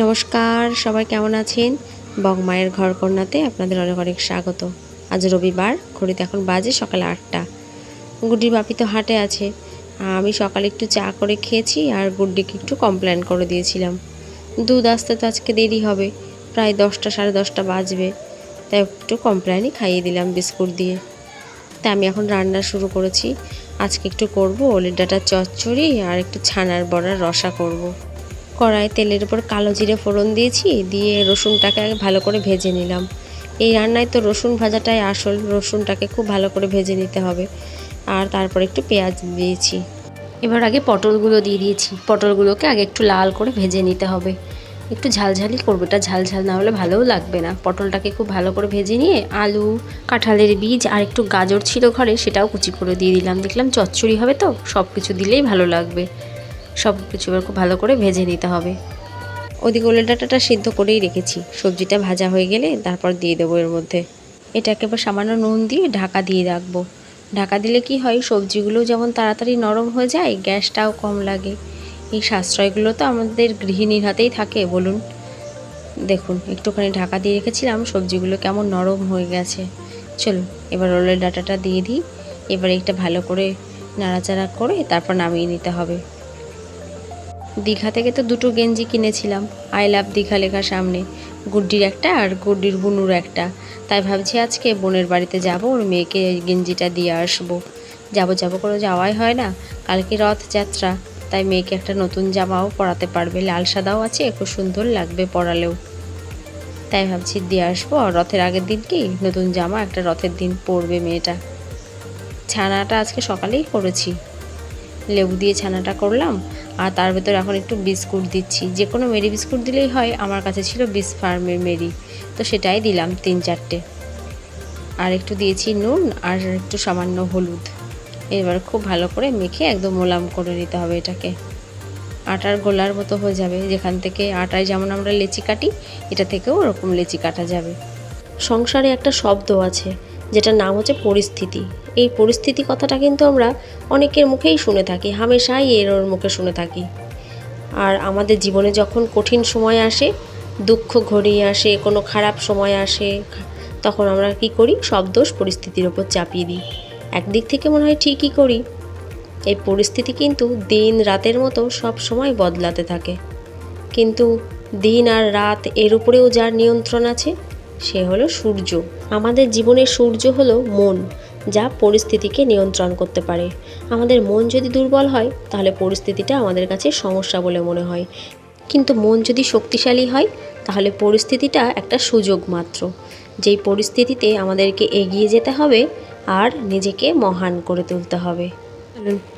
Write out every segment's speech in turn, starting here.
নমস্কার, সবাই কেমন আছেন? বগমায়ের ঘর কন্যাতে আপনাদের অনেক অনেক স্বাগত। আজ রবিবার, ঘড়িতে এখন বাজে সকাল আটটা। গুড্ডির বাপি তো হাটে আছে। আমি সকালে একটু চা করে খেয়েছি আর গুড্ডিকে একটু কমপ্লেন করে দিয়েছিলাম। দুধ আসতে তো আজকে দেরি হবে, প্রায় দশটা, সাড়ে দশটা বাজবে। তাই একটু কমপ্লেনই খাইয়ে দিলাম বিস্কুট দিয়ে। তাই আমি এখন রান্না শুরু করেছি। আজকে একটু করব ওলের ডাঁটার চচ্চড়ি আর একটু ছানার বড়ার রসা করব। কড়াই তেলের উপর কালো জিরে ফোড়ন দিয়েছি, দিয়ে রসুনটাকে ভালো করে ভেজে নিলাম। এই রান্নায় তো রসুন ভাজাটাই আসল, রসুনটাকে খুব ভালো করে ভেজে নিতে হবে। আর তারপর একটু পেঁয়াজ দিয়েছি। এবার আগে পটলগুলো দিয়ে দিয়েছি। পটলগুলোকে আগে একটু লাল করে ভেজে নিতে হবে। একটু ঝালঝালি করব, এটা ঝাল ঝাল না হলে ভালোও লাগবে না। পটলটাকে খুব ভালো করে ভেজে নিয়ে আলু, কাঁঠালের বীজ আর একটু গাজর ছিল ঘরে, সেটাও কুচি করে দিয়ে দিলাম। দেখলাম চচ্চড়ি হবে তো সব কিছু দিলেই ভালো লাগবে। সব কিছু এবার খুব ভালো করে ভেজে নিতে হবে। ওদিকে ওলের ডাঁটাটা সিদ্ধ করেই রেখেছি। সবজিটা ভাজা হয়ে গেলে তারপর দিয়ে দেবো এর মধ্যে। এটাকে এবার সামান্য নুন দিয়ে ঢাকা দিয়ে রাখব। ঢাকা দিলে কি হয়, সবজিগুলো যেমন তাড়াতাড়ি নরম হয়ে যায়, গ্যাসটাও কম লাগে। এই সাশ্রয়গুলো তো আমাদের গৃহিণীর হাতেই থাকে, বলুন। দেখুন, একটুখানি ঢাকা দিয়ে রেখেছিলাম, সবজিগুলো কেমন নরম হয়ে গেছে। চলুন, এবার ওলের ডাঁটাটা দিয়ে দিই। এবার একটা ভালো করে নাড়াচাড়া করে তারপর নামিয়ে নিতে হবে। দীঘা থেকে তো দুটো গেঞ্জি কিনেছিলাম। আই লাভ দীঘা লেখার সামনে। গুড্ডির একটা আর গুড্ডির বুনুর একটা। তাই ভাবছি আজকে বোনের বাড়িতে যাব, ওর মেয়েকে গেঞ্জিটা দিয়ে আসব। যাব যাব করে যাওয়াই হয় না। কালকে রথযাত্রা, তাই মেয়েকে একটা নতুন জামাও পরাতে পারবে। লাল সাদাও আছে, খুব সুন্দর লাগবে পরালেও। তাই ভাবছি দিয়ে আসব। রথের আগের দিন কি? নতুন জামা, একটা রথের দিন পরবে মেয়েটা। ছানাটা আজকে সকালেই করেছি লেবু দিয়ে ছানাটা করলাম। আর তার ভেতর এখন একটু বিস্কুট দিচ্ছি। যে কোনো মেরি বিস্কুট দিলেই হয়, আমার কাছে ছিল বিস ফার্মের মেরি। তো সেটাই দিলাম তিন চারটে। আর একটু দিয়েছি নুন আর একটু সামান্য হলুদ। এবার খুব ভালো করে মেখে একদম মোলাম করে নিতে হবে এটাকে। আটার গোলার মতো হয়ে যাবে। যেখান থেকে আটায় যেমন আমরা লেচি কাটি, এটা থেকেও ওরকম লেচি কাটা যাবে। সংসারে একটা শব্দ আছে, যেটার নাম হচ্ছে পরিস্থিতি। এই পরিস্থিতি কথাটা কিন্তু আমরা অনেকের মুখেই শুনে থাকি, হামেশাই এর ওর মুখে শুনে থাকি। আর আমাদের জীবনে যখন কঠিন সময় আসে, দুঃখ ঘনিয়ে আসে, কোনো খারাপ সময় আসে, তখন আমরা কি করি? সব দোষ পরিস্থিতির ওপর চাপিয়ে দিই। একদিক থেকে মনে হয় ঠিকই করি। এই পরিস্থিতি কিন্তু দিন রাতের মতো সব সময় বদলাতে থাকে। কিন্তু দিন আর রাত এর উপরেও যার নিয়ন্ত্রণ আছে, সে হলো সূর্য। আমাদের জীবনের সূর্য হলো মন। যা পরিস্থিতিকে নিয়ন্ত্রণ করতে পারে। আমাদের মন যদি দুর্বল হয়, তাহলে পরিস্থিতিটা আমাদের কাছে সমস্যা বলে মনে হয়। কিন্তু মন যদি শক্তিশালী হয়, তাহলে পরিস্থিতিটা একটা সুযোগ মাত্র। যেই পরিস্থিতিতে আমাদেরকে এগিয়ে যেতে হবে, আর নিজেকে মহান করে তুলতে হবে।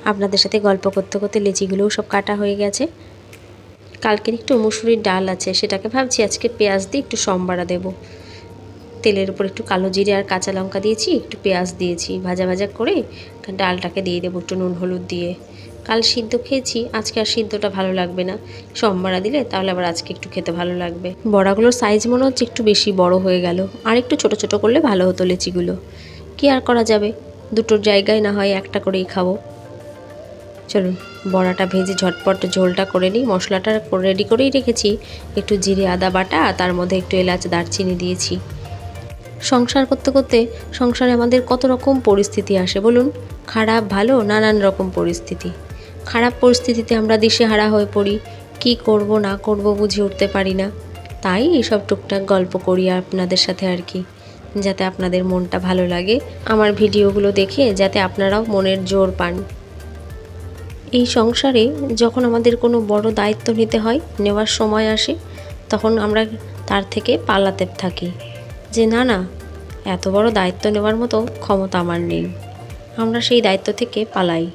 আপনাদের সাথে গল্প করতে করতে লেচিগুলোও সব কাটা হয়ে গেছে। কালকের একটু মুসুরির ডাল আছে, সেটাকে ভাবছি আজকে পেঁয়াজ দিয়ে একটু সম্বারা দেবো। তেলের উপর একটু কালো জিরে আর কাঁচা লঙ্কা দিয়েছি, একটু পেঁয়াজ দিয়েছি। ভাজা ভাজা করে ডালটাকে দিয়ে দেবো একটু নুন হলুদ দিয়ে। কাল সিদ্ধ খেয়েছি, আজকে আর সিদ্ধটা ভালো লাগবে না। সম্বারা দিলে তাহলে আবার আজকে একটু খেতে ভালো লাগবে। বড়াগুলোর সাইজ মনে হচ্ছে একটু বেশি বড় হয়ে গেল। আর একটু ছোট ছোট করলে ভালো হতো লেচিগুলো। কি আর করা যাবে? দুটোর জায়গায় না হয় একটা করেই খাব। চলুন, বড়াটা ভেজে ঝটপট ঝোলটা করে নিই। মশলাটা রেডি করেই রেখেছি। একটু জিরে আদা বাটা তার মধ্যে একটু এলাচ দারচিনি দিয়েছি। সংসার করতে করতে সংসারে আমাদের কত রকম পরিস্থিতি আসে বলুন? খারাপ, ভালো, নানান রকম পরিস্থিতি। খারাপ পরিস্থিতিতে আমরা দিশেহারা হয়ে পড়ি। কি করব, না করব বুঝে উঠতে পারি না। তাই এইসব টুকটাক গল্প করি আপনাদের সাথে আর কি। যাতে আপনাদের মনটা ভালো লাগে। আমার ভিডিওগুলো দেখে যাতে আপনারাও মনের জোর পান। এই সংসারে যখন আমাদের কোনো বড় দায়িত্ব নিতে হয়, নেওয়ার সময় আসে, তখন আমরা তার থেকে পালাতে থাকি। যে না না, এত বড় দায়িত্ব নেওয়ার মতো ক্ষমতা আমার নেই। আমরা সেই দায়িত্ব থেকে পালাই।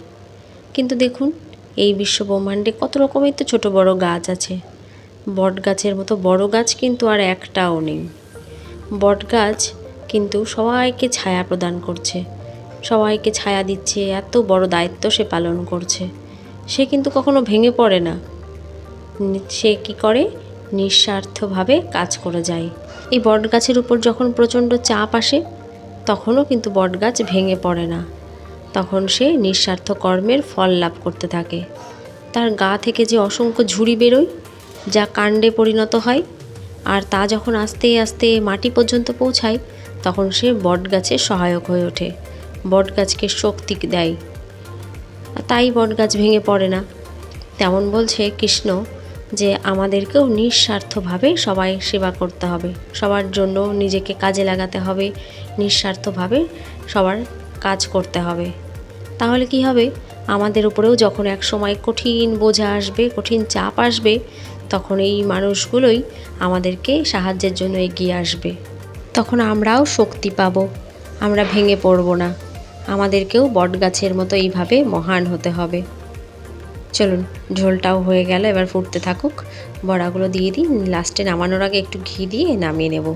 কিন্তু দেখুন, এই বিশ্ব ব্রহ্মাণ্ডে কত রকমের তো ছোট বড় গাছ আছে। বট গাছের মতো বড় গাছ কিন্তু আর একটাও নেই। বট গাছ কিন্তু সবাইকে ছায়া প্রদান করছে। সবাইকে ছায়া দিচ্ছে, এত বড় দায়িত্ব সে পালন করছে। সে কিন্তু কখনো ভেঙে পড়ে না। সে কি করে? নিঃস্বার্থভাবে কাজ করে যায়। এই বট গাছের উপর যখন প্রচণ্ড চাপ আসে, তখনও কিন্তু বট গাছ ভেঙে পড়ে না। তখন সে নিঃস্বার্থ কর্মের ফল লাভ করতে থাকে। তার গা থেকে যে অসংখ্য ঝুড়ি বেরোয়, যা কাণ্ডে পরিণত হয়, আর তা যখন আস্তে আস্তে মাটি পর্যন্ত পৌঁছায়, তখন সে বট গাছের সহায়ক হয়ে ওঠে বট গাছকে শক্তি দেয়। তাই বট গাছ ভেঙে পড়ে না। তেমন বলছে কৃষ্ণ যে আমাদেরকেও নিঃস্বার্থভাবে সবাই সেবা করতে হবে। সবার জন্য নিজেকে কাজে লাগাতে হবে, নিঃস্বার্থভাবে সবার কাজ করতে হবে। তাহলে কি হবে? আমাদের উপরেও যখন এক সময় কঠিন বোঝা আসবে, কঠিন চাপ আসবে, তখন এই মানুষগুলোই আমাদেরকে সাহায্যের জন্য এগিয়ে আসবে। তখন আমরাও শক্তি পাব। আমরা ভেঙে পড়ব না। আমাদেরকেও বটগাছের মতো এইভাবে মহান হতে হবে। চলুন, ঝোলটাও হয়ে গেল, এবার ফুটতে থাকুক। বড়াগুলো দিয়ে দিই, লাস্টে নামানোর আগে একটু ঘি দিয়ে নামিয়ে নেব।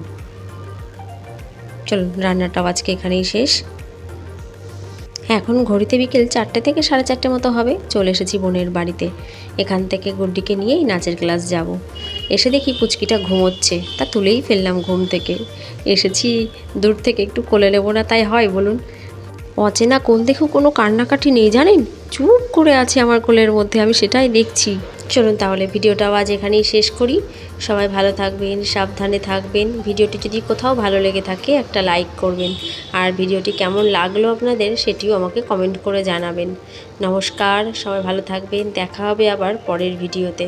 চলুন, রান্নাটাও আজকে এখানেই শেষ। এখন ঘড়িতে বিকেল চারটে থেকে সাড়ে চারটে মতো হবে, চলে এসেছি বোনের বাড়িতে। এখান থেকে গুড্ডিকে নিয়েই নাচের ক্লাস যাব। এসে দেখি পুচকিটা ঘুমোচ্ছে, তা তুলেই ফেললাম ঘুম থেকে। এসেছি দূর থেকে, একটু কোলে নেব না তাই হয়, বলুন। অচেনা কোল দেখেও কোনো কান্নাকাটি নেই, জানেন? চুপ করে আছে আমার কোলের মধ্যে, আমি সেটাই দেখছি। চলুন তাহলে ভিডিওটাও আজ এখানেই শেষ করি। সবাই ভালো থাকবেন, সাবধানে থাকবেন। ভিডিওটি যদি কোথাও ভালো লেগে থাকে, একটা লাইক করবেন। আর ভিডিওটি কেমন লাগল আপনাদের, সেটিও আমাকে কমেন্ট করে জানাবেন। নমস্কার, সবাই ভালো থাকবেন, দেখা হবে আবার পরের ভিডিওতে।